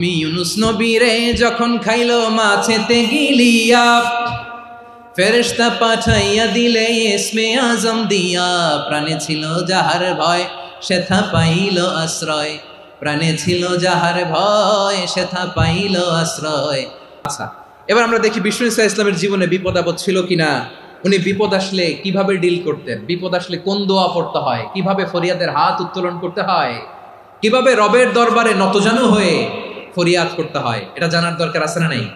আমি ইউনুস নবীরে যখন খাইল মাছেতে গিলিয়া, ফেরেশতা পাঠাইয়া দিলে, ইসমে আজম দিয়া। প্রাণে ছিল যাহার ভয়, সেথা পাইল আশ্রয়। প্রাণে ছিল যাহার ভয়, সেথা পাইল আশ্রয়। আচ্ছা এবার আমরা দেখি ইসা ইসলামের জীবনে বিপদ আপদ ছিল কিনা। উনি বিপদ আসলে কীভাবে ডিল করতেন? বিপদ আসলে কোন দোয়া পড়তে হয়? কীভাবে ফরিয়াদের হাত উত্তোলন করতে হয়? কীভাবে রবের দরবারে নতজানু হয়ে ফরিয়াদ করতে হয়। এটা জানার দরকার আছে না নাই?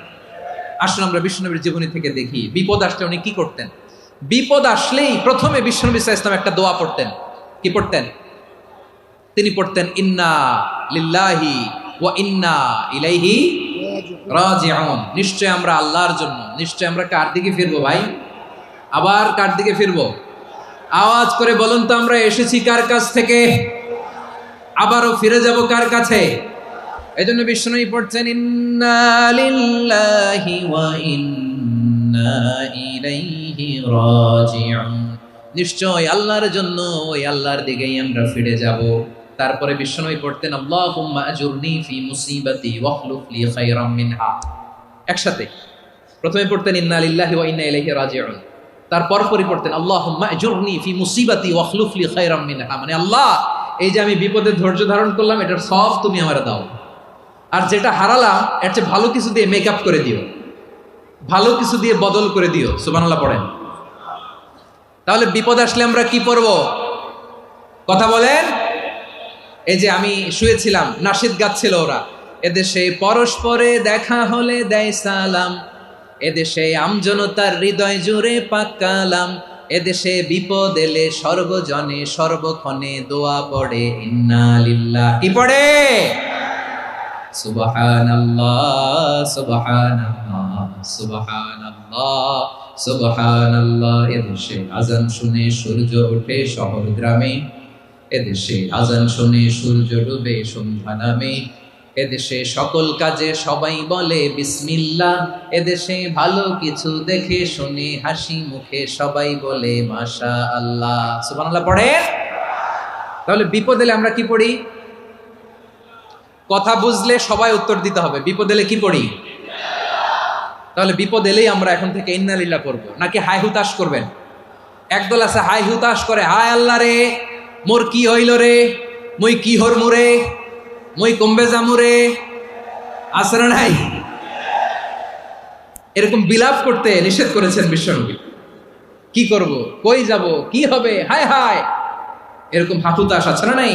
আসলে আমরা বিষ্ণুনবীর জীবনী থেকে দেখি। বিপদ আসলে উনি কি করতেন? বিপদ আসলেই প্রথমে বিষ্ণুনবী ইসলাম একটা দোয়া পড়তেন। কি পড়তেন? তিনি পড়তেন, ইন্না লিল্লাহি ওয়া ইন্না ইলাইহি রাজিউন। নিশ্চয় আমরা আল্লাহর জন্য। নিশ্চয় আমরা কার দিকে ফিরবো ভাই? আবার কার দিকে ফিরবো? আওয়াজ করে বলুন তো, আমরা এসেছি কার কাছ থেকে? আবারও ফিরে যাব কার কাছে? এই জন্য বিষ্ণুই পড়ছেন, ইন্না লিল্লাহি ওয়া ইন্না ইলাইহি রাজিউন। নিশ্চয় আল্লাহর জন্য ওই আল্লাহর দিকেই আমরা ফিরে যাব। তারপরে বিষ্ণুই পড়তেন, আল্লাহুম্মা আজুরনি ফি মুসিবাতি ওয়াখলুফ লি মিনহা। একসাথে। প্রথমে পড়তেন, ইন্না লিল্লাহি ওয়া ইন্না ইলাইহি রাজিউন। তারপর পরই পড়তেন, আল্লাহুম্মা আজুরনি ফি মুসিবাতি ওয়াখলুফ লি খায়রাম মিনহা। মানে আল্লাহ, এই যে আমি বিপদে ধৈর্য ধারণ করলাম, এটার সব তুমি আমারে দাও। আর যেটা হারালাম, এর চেয়ে ভালো কিছু দিয়ে মেকআপ করে দিও। ভালো কিছু দিয়ে বদল করে দিও, সুবহানাল্লাহ পড়েন। তাহলে বিপদ আসলে আমরা কি পড়ব? কথা বলেন? এই যে আমি শুয়েছিলাম, নাসিদ গাচ্ছিল ওরা। এদেশে পরস্পরে দেখা হলে দেয় সালাম। এদেশে আমজনতার হৃদয় জুড়ে পাকালাম। এদেশে বিপদ এলে সর্বজনে সর্বক্ষণে দোয়া পড়ে, ইন্না লিল্লাহ। কি পড়ে? এদেশে আজান শুনে সূর্য এদেশে আজান শুনে সূর্য ডুবে এদেশে সকল কাজে সবাই বলে বিসমিল্লাহ। এদেশে ভালো কিছু দেখে শুনে হাসি মুখে সবাই বলে মাশা আল্লাহ সুবহানাল্লাহ পড়ে তাহলে বিপদ এলে আমরা কি পড়ি? কথা বুঝলে সবাই উত্তর দিতে হবে। বিপদ এলে কি পড়ি তাহলে বিপদ এলেই আমরা এখন থেকে ইন্নালিল্লাহ করব নাকি হাই হুতাশ করবেন? একদল আছে, হাই হুতাশ করে, হায় আল্লাহ রে, মোর কি হইল রে? মুই কি হর মুরে মুই কমবে জামুরে আসরে নাই? এরকম বিলাপ করতে নিষেধ করেছেন বিশ্বনবী। কি করব? কই যাব? কি হবে? হায় হায়! এরকম হাহুতাশ আছে না নাই?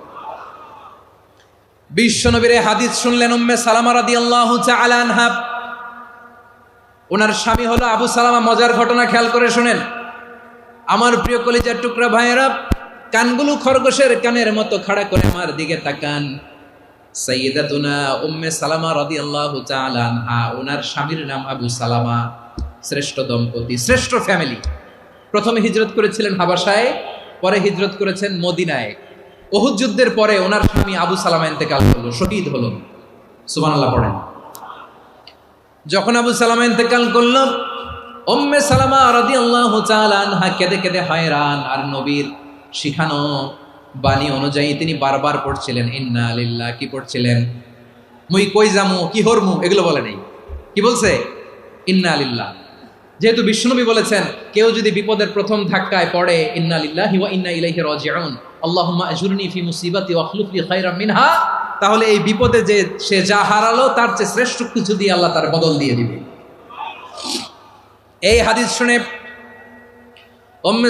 বিশ্বনবীর হাদিস শুনলেন উম্মে সালামা রাদিয়াল্লাহু তাআলা আনহা। ওনার স্বামী হলো আবু সালামা, মজার ঘটনা খেয়াল করে শুনেন। আমার প্রিয় কলিজার টুকরা ভাইয়েরা, কানগুলো খরগোশের কানের মতো খাড়া করে আমার দিকে তাকান। সাইয়্যিদাতুনা উম্মে সালামা রাদিয়াল্লাহু তাআলা আনহা, ওনার স্বামীর নাম আবু সালামা। শ্রেষ্ঠ দম্পতি, শ্রেষ্ঠ ফ্যামিলি। প্রথমে হিজরত করেছিলেন হাবাসায় পরে হিজরত করেছেন মদিনায়। ওহুদ যুদ্ধের পরে ওনার স্বামী আবু সালামা ইন্তেকাল করল। শহীদ হলো। সুবহানাল্লাহ, পড়েন। যখন আবু সালামা ইন্তেকাল করল, উম্মে সালামা রাদিয়াল্লাহু তাআলা আনহা কেঁদে কেঁদে হায়রান, আর নবীর শিখানো বাণী অনুযায়ী তিনি বারবার পড়ছিলেন, ইন্না লিল্লাহ কি পড়ছিলেন? মুই কই জামু কি হরমু? এগুলো বলে নেই। কি বলছে? ইন্না লিল্লাহ যেহেতু বিষ্ণুনবী বলেছেন, কেউ যদি বিপদের প্রথম ধাক্কায় পড়ে, ইন্না ইন্না তাহলে এই বিপদে যে সে যা হারালো, তার চেয়ে শ্রেষ্ঠ কিছু দিয়ে আল্লাহ তার বদল দিয়ে দিবে। এই হাদিস শুনে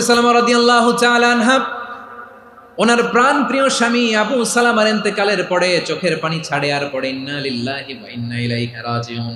সালামা আনহা, ওনার প্রাণ প্রিয় স্বামী আবু সালামার ইন্তেকালের পরে চোখের পানি ছাড়ে আর পড়ে, ইন্না ইন্না ইলাইহি রাজিউন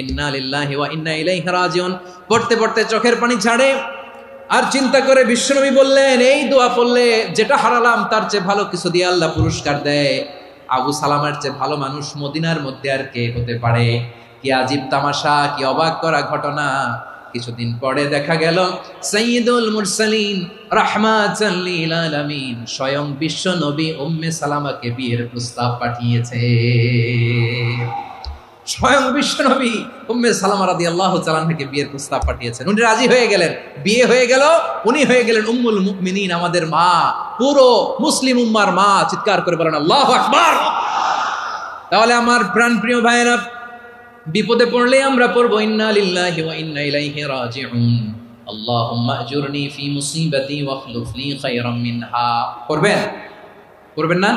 ইন্না লিল্লাহি ওয়া ইন্না ইলাইহি রাজিউন। পড়তে পড়তে চোখের পানি ছাড়ে আর চিন্তা করে বিশ্বনবী বললেন, এই দোয়া পড়লে যেটা হারালাম, তার চেয়ে ভালো কিছু দিয়ে আল্লাহ পুরস্কার দেয়। আবু সালামের চেয়ে ভালো মানুষ মদিনার মধ্যে আর কে হতে পারে? কি আজীব তামাশা, কি অবাক করা ঘটনা। কিছুদিন পরে দেখা গেল সৈয়দুল মুরসালিন রাহমাতাল আলামিন। স্বয়ং বিশ্ব নবী উম্মে সালামাকে বিয়ের প্রস্তাব পাঠিয়েছে। স্বয়ং নবী উম্মে সালামা রাদিয়াল্লাহু তাআলা থেকে বিয়ের প্রস্তাব পাঠিয়েছেন। উনি রাজি হয়ে গেলেন। বিয়ে হয়ে গেল, উনি হয়ে গেলেন উম্মুল মুমিনিন, আমাদের মা, পুরো মুসলিম উম্মার মা। চিৎকার করে বলেন, আল্লাহু আকবার! তাহলে আমার প্রাণ প্রিয় ভাইয়েরা, বিপদে পড়লে আমরা পড়ব, ইন্না লিল্লাহি ওয়া ইন্না ইলাইহি রাজিউন। আল্লাহুম্মা আজুরনি ফি মুসিবাতি ওয়াখলুফ লি খায়রাম মিনহা। করবেন করবেন না?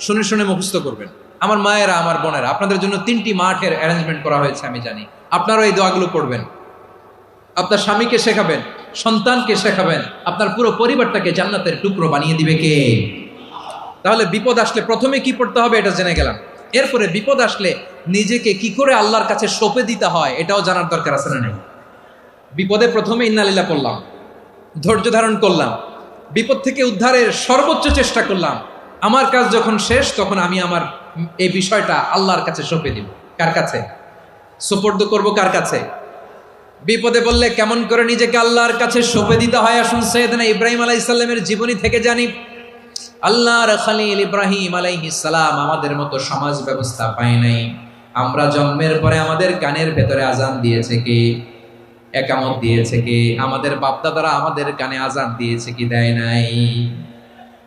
শুনে শুনে মুখস্থ করবেন। আমার মায়েরা, আমার বোনেরা, আপনাদের জন্য তিনটি মাঠের অ্যারেঞ্জমেন্ট করা হয়েছে, আমি জানি। আপনারাও এই দোয়াগুলো পড়বেন আপনার স্বামীকে শেখাবেন, সন্তানকে শেখাবেন, আপনার পুরো পরিবারটাকে জান্নাতের টুকরো বানিয়ে দিবে কে? তাহলে বিপদ আসলে প্রথমে কি পড়তে হবে এটা জেনে গেলাম। এরপরে বিপদ আসলে নিজেকে কি করে আল্লাহর কাছে সঁপে দিতে হয়, এটাও জানার দরকার আছে না নেই? বিপদে প্রথমে ইন্নালিল্লা করলাম ধৈর্য ধারণ করলাম, বিপদ থেকে উদ্ধারের সর্বোচ্চ চেষ্টা করলাম আমার কাজ যখন শেষ, তখন আমি আমার এই বিষয়টা আল্লাহর কাছে সঁপে দিব। কার কাছে? সুপর্দ করব কার কাছে? বিপদে বললে কেমন করে নিজেকে আল্লাহর কাছে সঁপে দিতে হয়? আসুন সৈয়দনা ইব্রাহিম আলাইসাল্লামের জীবনী থেকে জানি। আল্লাহর খালিল ইব্রাহিম সালাম আমাদের মতো সমাজ ব্যবস্থা পায় নাই। আমরা জন্মের পরে আমাদের কানের ভেতরে আজান দিয়েছে কি? একামত দিয়েছে কি? আমাদের বাপদাদারা আমাদের কানে আজান দিয়েছে কি দেয় নাই?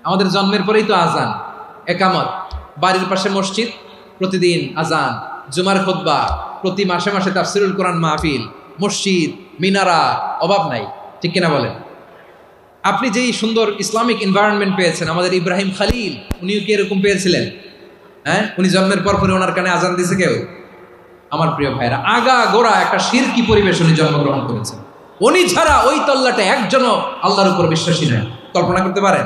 আমাদের জন্মের পরেই তো আজান একামত। বাড়ির পাশে মসজিদ, প্রতিদিন আজান জুমার খুতবা, প্রতি মাসে মাসে তাফসিরুল কোরআন মাহফিল, মসজিদ, মিনারা, অভাব নাই, ঠিক কিনা বলেন? আপনি যেই সুন্দর ইসলামিক এনভায়রনমেন্ট পেয়েছেন, আমাদের ইব্রাহিম খালিল, উনিও কি এরকম পেয়েছিলেন? হ্যাঁ? উনি জন্মের পর পরে ওনার কানে আজান দিয়েছে কেউ? আমার প্রিয় ভাইরা, আগা গোড়া একটা শিরকি পরিবেশ উনি জন্মগ্রহণ করেছেন। উনি ছাড়া ওই তল্লাটা একজনও আল্লাহর উপর বিশ্বাসী নয় কল্পনা করতে পারেন?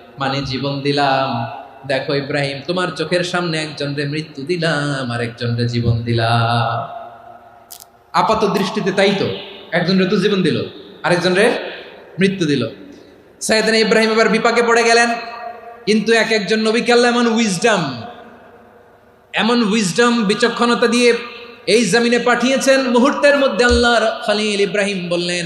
মানে জীবন দিলাম। দেখো ইব্রাহিম, তোমার চোখের সামনে একজনরে মৃত্যু দিলাম আর একজনরে জীবন দিলাম। আপাত দৃষ্টিতে তাই তো, একজনরে তো জীবন দিল, আরেকজনরে মৃত্যু দিল। সাইদান ইব্রাহিম এবার বিপাকে পড়ে গেলেন, কিন্তু এক একজন নবীকে আল্লাহ এমন উইজডম এমন উইজডম বিচক্ষণতা দিয়ে এই জমিনে পাঠিয়েছেন। মুহূর্তের মধ্যে আল্লাহর খলিল ইব্রাহিম বললেন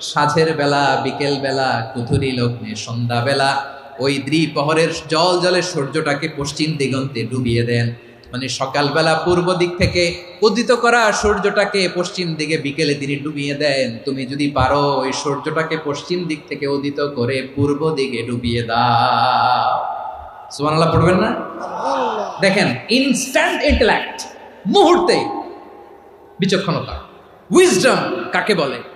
সাঝের বেলা, বিকেল বেলা কুথুরি লগ্নে সন্ধ্যাবেলা ওই দ্বিপহরের জল জলে সূর্যটাকে পশ্চিম দিগন্তে ডুবিয়ে দেন। মানে সকালবেলা পূর্ব দিক থেকে উদিত করা সূর্যটাকে পশ্চিম দিকে বিকেলে তিনি ডুবিয়ে দেন। তুমি যদি পারো, ওই সূর্যটাকে পশ্চিম দিক থেকে উদিত করে পূর্ব দিকে ডুবিয়ে দাও। পড়বেন না? দেখেন ইনস্ট্যান্ট ইন্টেলেক্ট মুহূর্তে বিচক্ষণতা উইজডম কাকে বলে?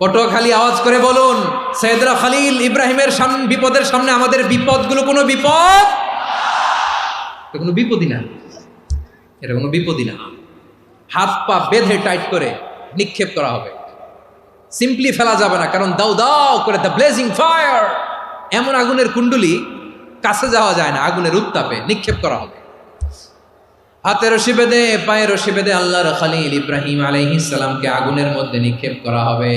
পটুয়াখালী আওয়াজ করে বলুন, সৈয়দরা খালিল ইব্রাহিমের সামনে বিপদের সামনে আমাদের বিপদগুলো কোনো বিপদ? কোনো বিপদই না। এটা কোনো বিপদই না। হাত পা বেঁধে টাইট করে নিক্ষেপ করা হবে। সিম্পলি ফেলা যাবে না, কারণ দাও দাও করে দ্য ব্লেজিং ফায়ার এমন আগুনের কুণ্ডুলি কাছে যাওয়া যায় না, আগুনের উত্তাপে নিক্ষেপ করা হবে। হাতে রশি বেঁধে, পায়ে রশি বেঁধে আল্লাহর খালিল ইব্রাহিম আলাইহিসালামকে আগুনের মধ্যে নিক্ষেপ করা হবে।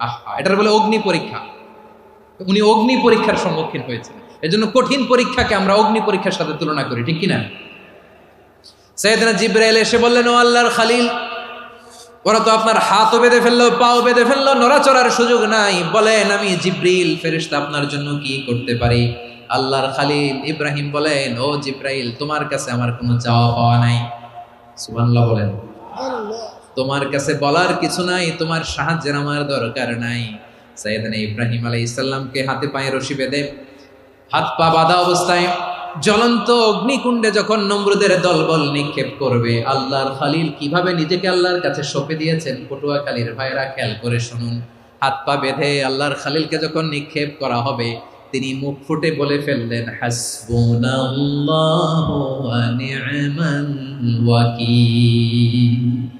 আহা, এটার বলে অগ্নি পরীক্ষা। উনি অগ্নি পরীক্ষার সম্মুখীন হয়েছেন। এজন্য কঠিন পরীক্ষাকে আমরা অগ্নি পরীক্ষার সাথে তুলনা করি, ঠিক কিনা? সৈয়দনা জিব্রাইল এসে বললেন, ও আল্লাহর খালিল, ওরা তো আপনার হাতও বেঁধে ফেলল, পাও বেঁধে ফেলল, নড়াচড়ার সুযোগ নাই। বলেন, আমি জিব্রিল ফেরিস্তা আপনার জন্য কি করতে পারি? আল্লাহর খালিল ইব্রাহিম বলেন, ও জিব্রাইল, তোমার কাছে আমার কোনো চাওয়া পাওয়া নাই। সুবহানাল্লাহ বলেন। তোমার কাছে বলার কিছু নাই, তোমার সাহায্যের আমার দরকার নাই। সাইয়েদনা ইব্রাহিম আলাইহিস সালামকে হাতে পায়ে রশি বেঁধে হাত পা বাঁধা অবস্থায় জ্বলন্ত অগ্নিকুণ্ডে যখন নমরুদের দলবল নিক্ষেপ করবে, আল্লাহর খালিল কীভাবে নিজেকে আল্লাহর কাছে সঁপে দিয়েছেন? পটুয়াখালীর ভাইরা খেয়াল করে শুনুন। হাত পা বেঁধে আল্লাহর খালিলকে যখন নিক্ষেপ করা হবে, তিনি মুখ ফুটে বলে ফেললেন, হাসবুনাল্লাহু ওয়া নি'মাল ওয়াকিল।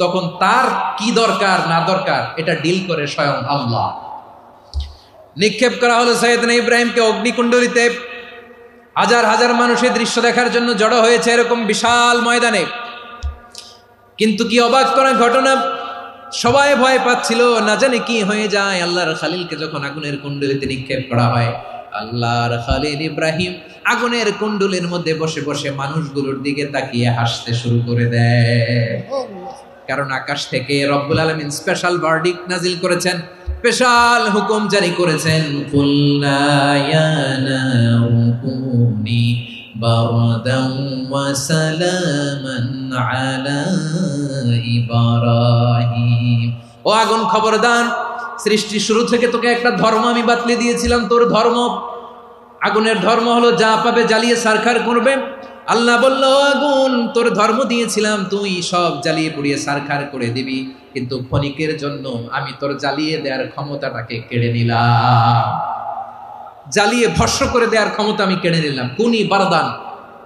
তখন তার কি দরকার, না দরকার, এটা ডিল করে স্বয়ং আল্লাহ। নিক্ষেপ করা হলো সৈয়দনা ইব্রাহিমকে অগ্নিকুণ্ডলিতে। হাজার হাজার মানুষের দৃশ্য দেখার জন্য জড়ো হয়েছে এরকম বিশাল ময়দানে। কিন্তু কি অবাক করা ঘটনা? সবাই ভয় পাচ্ছিল, না জানে কি হয়ে যায়। আল্লাহর খালিলকে যখন আগুনের কুণ্ডলিতে নিক্ষেপ করা হয়, আল্লাহর খালিল ইব্রাহিম আগুনের কুণ্ডলের মধ্যে বসে বসে মানুষগুলোর দিকে তাকিয়ে হাসতে শুরু করে দেয়। কারণ আকাশ থেকে রব্বুল আলমিন স্পেশাল বার্ডিক নাজিল করেছেন। স্পেশাল হুকুম জারি করেছেন। ও আগুন খবরদার সৃষ্টি শুরু থেকে তোকে একটা ধর্ম আমি বাতলে দিয়েছিলাম, তোর ধর্ম। আগুনের ধর্ম হলো যা পাবে, জ্বালিয়ে সারখার করবে। আল্লাহ বলল আগুন, তোর ধর্ম দিয়েছিলাম, তুই সব জ্বালিয়ে পুড়িয়ে সারখার করে দিবি। কিন্তু ক্ষণিকের জন্য আমি তোর জ্বালিয়ে দেওয়ার ক্ষমতাটাকে কেড়ে নিলাম। জ্বালিয়ে ভস্য করে দেওয়ার ক্ষমতা আমি কেড়ে নিলাম। কুনি বারদান,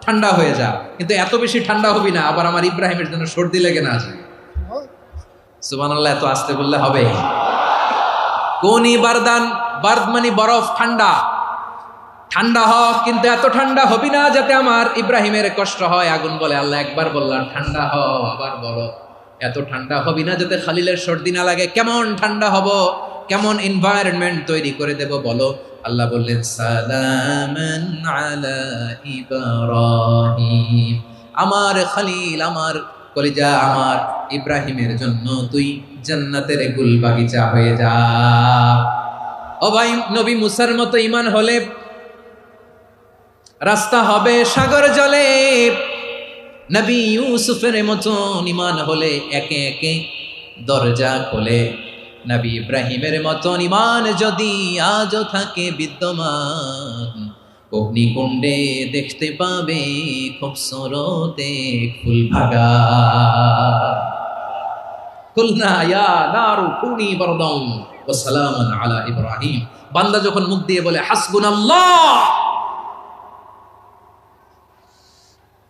ঠান্ডা হয়ে যা। কিন্তু এত বেশি ঠান্ডা হবি না, আবার আমার ইব্রাহিমের জন্য সর্দি লেগে না যায়। সুবান আল্লাহ এত আসতে বললে হবে। কোনি বারদান, বার্দ মানে বরফ, ঠান্ডা। ঠান্ডা হ কিন্তু এত ঠান্ডা হবি না যাতে আমার ইব্রাহিমের কষ্ট হয়। আগুন বলে আল্লাহ একবার বললাম, ঠান্ডা হ আবার বলো। এত ঠান্ডা হবি না যাতে খালিলের সর্দি না লাগে, কেমন ঠান্ডা হব? কেমন এনভায়রনমেন্ট তৈরি করে দেব বলো? আল্লাহ বললেন, সালামান আমার খালিল, আমার কলিজা, আমার ইব্রাহিমের জন্য তুই জান্নাতের গুল বাগিচা হয়ে যা। ও ভাই, নবী মুসার মতো ইমান হলে রাস্তা হবে সাগর জলে। নবী ইউসুফের মতন ইমান হলে একে একে দরজা খোলে। নবী ইব্রাহিমের মতন ইমান যদি আজও থাকে বিদ্যমান, অগ্নিকুণ্ডে দেখতে পাবে খুব সরতে ফুল ভাগা। কুলনা আলা ইব্রাহিম। বান্দা যখন মুখ দিয়ে বলে, হাসবুনাল্লাহ!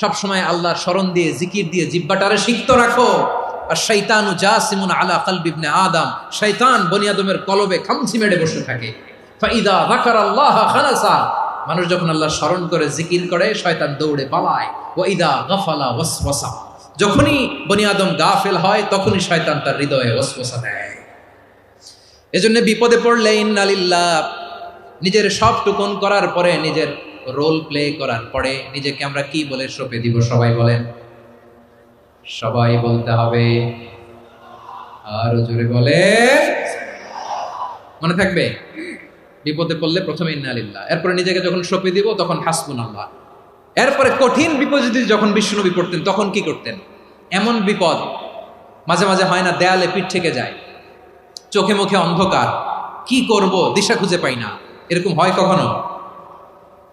সব সময় আল্লাহর স্মরণ দিয়ে, জিকির দিয়ে, জিব্বাটারে সিক্ত রাখো। আর শৈতানু জাসিমুন আলা কলবি ইবনে আদম। শয়তান বনি কলবে খামচি মেরে বসে থাকে। ফাইদা যাকার আল্লাহ খালাসা। মানুষ যখন আল্লাহ স্মরণ করে, জিকির করে শয়তান দৌড়ে পালায়। ওয়াইদা গাফালা ওয়াসওয়াসা। যখনই বনি আদম গাফেল হয়, তখনই শয়তান তার হৃদয়ে ওয়াসওয়াসা দেয়। এজন্য বিপদে পড়লে ইন্নালিল্লাহ, নিজের সব টুকুন করার পরে নিজের রোল প্লে করার পরে নিজেকে আমরা কি বলে সঁপে দিব, সবাই বলেন। সবাই বলতে হবে, আরও জোরে বলে মনে থাকবে? বিপদে পড়লে প্রথমে ইন্নালিল্লাহ এরপরে নিজেকে যখন সঁপে দিব, তখন হাসবুন আল্লাহ এরপরে কঠিন বিপদ যদি যখন বিষ্ণুনবী পড়তেন, তখন কি করতেন? এমন বিপদ মাঝে মাঝে হয় না, দেয়ালে পিঠ থেকে যায়। চোখে মুখে অন্ধকার। কি করব? দিশা খুঁজে পাই না। এরকম হয় কখনো?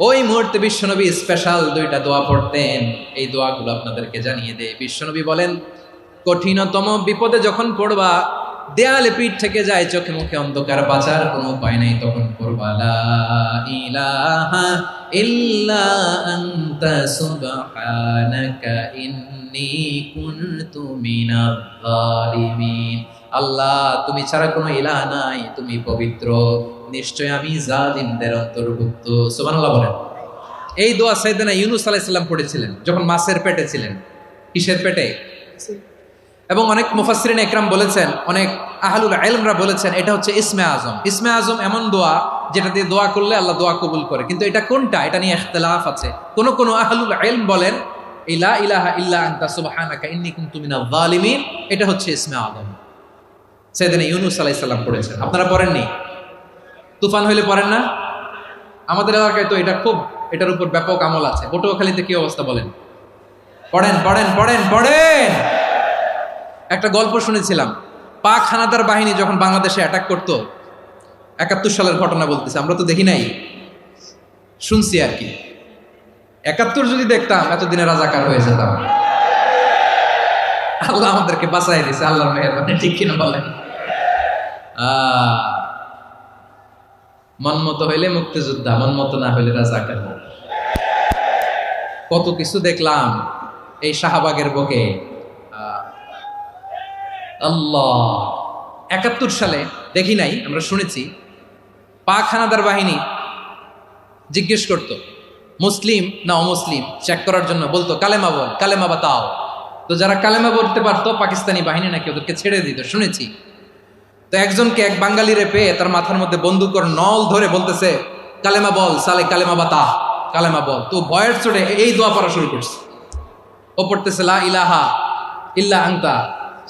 ওই মুহূর্তে বিশ্বনবী স্পেশাল দুইটা দোয়া পড়তেন। এই দোয়াগুলো আপনাদেরকে জানিয়ে দেয় বিশ্বনবী বলেন, কঠিনতম বিপদে যখন পড়বা, দেয়ালে পিঠ থেকে যায় চোখে মুখে অন্ধকার, বাঁচার কোনো উপায় নেই তখন করবা লা আল্লাহ, তুমি ছাড়া কোনো ইলাহ নাই, তুমি পবিত্র। নিশ্চয় আমি জালিমদের অন্তর্ভুক্ত। সুবহানাল্লাহ বলেন। এই দোয়া সাইদানা ইউনুস আলাইহিস সালাম পড়েছিলেন, যখন মাছের পেটে ছিলেন। কিসের পেটে? এবং অনেক মুফাসরিন একরাম বলেছেন, অনেক আহলুল আলমরা বলেছেন, এটা হচ্ছে ইসমে আজম। ইসমে আজম এমন দোয়া যেটা দিয়ে দোয়া করলে আল্লাহ দোয়া কবুল করে। কিন্তু এটা কোনটা? এটা নিয়ে ইখতিলাফ আছে। কোন কোন আহলুল ইলম বলেন, ইলা ইলাহা ইল্লা আনতা সুবহানাকা ইন্নী কুনতু মিনাজ জালিমিন এটা হচ্ছে ইসমে আজম। সাইয়েদনা ইউনুস আলাইহিস সালাম পড়েছেন। আপনারা পড়েননি? তুফান হইলে পড়েন না? আমাদের এলাকায় তো এটা খুব এটার উপর ব্যাপক আমল আছে। পটুয়াখালীতে কি অবস্থা বলেন? পড়েন পড়েন পড়েন পড়েন! একটা গল্প শুনেছিলাম। পাক হানাদার বাহিনী যখন বাংলাদেশে অ্যাটাক করত একাত্তর সালের ঘটনা বলতেছে আমরা তো দেখি নাই। শুনছি আর কি। একাত্তর যদি দেখতাম এতদিনে রাজাকার হয়ে যেতাম। আল্লাহ আমাদেরকে বাঁচাই দিছে আল্লাহর মেহরবানি ঠিক কিনা বলেন? আহ, মন মতো হইলে মুক্তিযোদ্ধা মন মতো না হইলে রাজাকার কত কিছু দেখলাম এই শাহবাগের বুকে। আল্লাহ। একাত্তর সালে, দেখি নাই, আমরা শুনেছি পাক হানাদার বাহিনী জিজ্ঞেস করত, মুসলিম না অমুসলিম? চেক করার জন্য বলতো, কালেমা বল, কালেমা বাতাও। তো যারা কালেমা বলতে পারতো, পাকিস্তানি বাহিনী নাকি ওদেরকে ছেড়ে দিত, শুনেছি। তো একজনকে এক বাঙালি রেপে তার মাথার মধ্যে বন্দুকর নল ধরে বলতেছে, কালেমা বল, সালে কালেমা বা তাহ, কালেমা বল। তো ভয়ের চড়ে এই দোয়া পড়া শুরু করছে। ও পড়তেছে, লা ইলাহা ইল্লা আংতা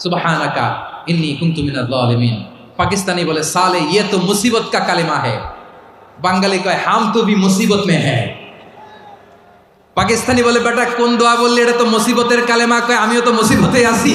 সুবাহান ইন্নি ইন্নি কুন্তুমিনালিমিন পাকিস্তানি বলে, সালে ইয়ে তো মুসিবত কা কালেমা হে। বাঙালি কয়, হাম তো ভি মুসিবত মে হ্যাঁ পাকিস্তানি বলে, বেটা, কোন দোয়া বললি, এটা তো মুসিবতের কালেমা। কয়, আমিও তো মুসিবতে আছি।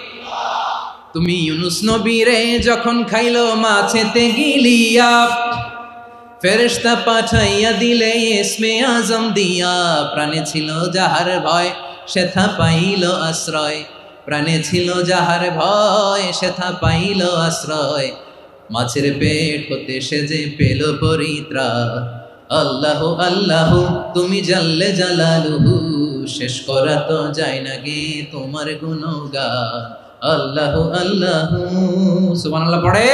তুমি ইউনুস নবীরে যখন খাইলো মাছেতে গিলিয়া ফেরেশতা পাঠাইয়া দিলে ইসমে আজম দিয়া। প্রাণে ছিল যাহার ভয়, সেথা পাইল আশ্রয়। প্রাণে ছিল যাহার ভয়, সেথা পাইল আশ্রয়। মাছের পেট হতে সে যে পেল পরিত্রা। আল্লাহ আল্লাহ, তুমি জাল্লে জালালুহু, শেষ করা তো যায় না গে তোমার গুণগান। আল্লাহ আল্লাহ সুবহানাল্লাহ পড়ে।